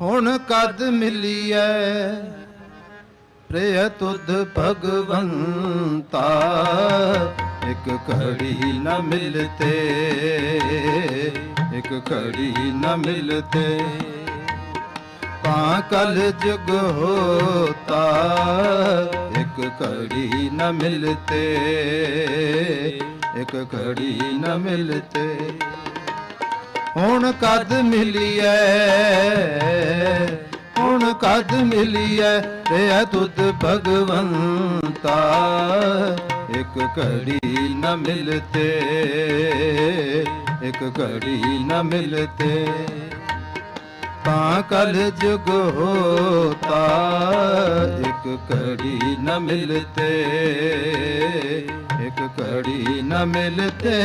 ਹੁਣ ਕਦ ਮਿਲੀਐ? ਪ੍ਰਿਯ ਤੁਧ ਭਗਵੰਤਾ, ਇੱਕ ਘੜੀ ਨ ਮਿਲਤੇ, ਇੱਕ ਘੜੀ ਨ ਮਿਲਤੇ। ਤਾਂ ਕਲ ਜੁਗ ਹੋਤਾ, ਇੱਕ ਘੜੀ ਨ ਮਿਲਤੇ, ਇੱਕ ਘੜੀ ਨ ਮਿਲਤੇ। ਹੁਣ ਕਦ ਮਿਲੀਐ? ਹੁਣ ਕਦ ਮਿਲੀਐ? ਰਿਆ ਤੁਧ ਭਗਵੰਤਾ। ਇੱਕ ਘੜੀ ਨ ਮਿਲਤੇ, ਇੱਕ ਘੜੀ ਨ ਮਿਲਤੇ। ਤਾਂ ਕਲ ਜੁਗ ਹੋਤਾ, ਇੱਕ ਘੜੀ ਨ ਮਿਲਤੇ। ਇੱਕ ਘੜੀ ਨ ਮਿਲਤੇ।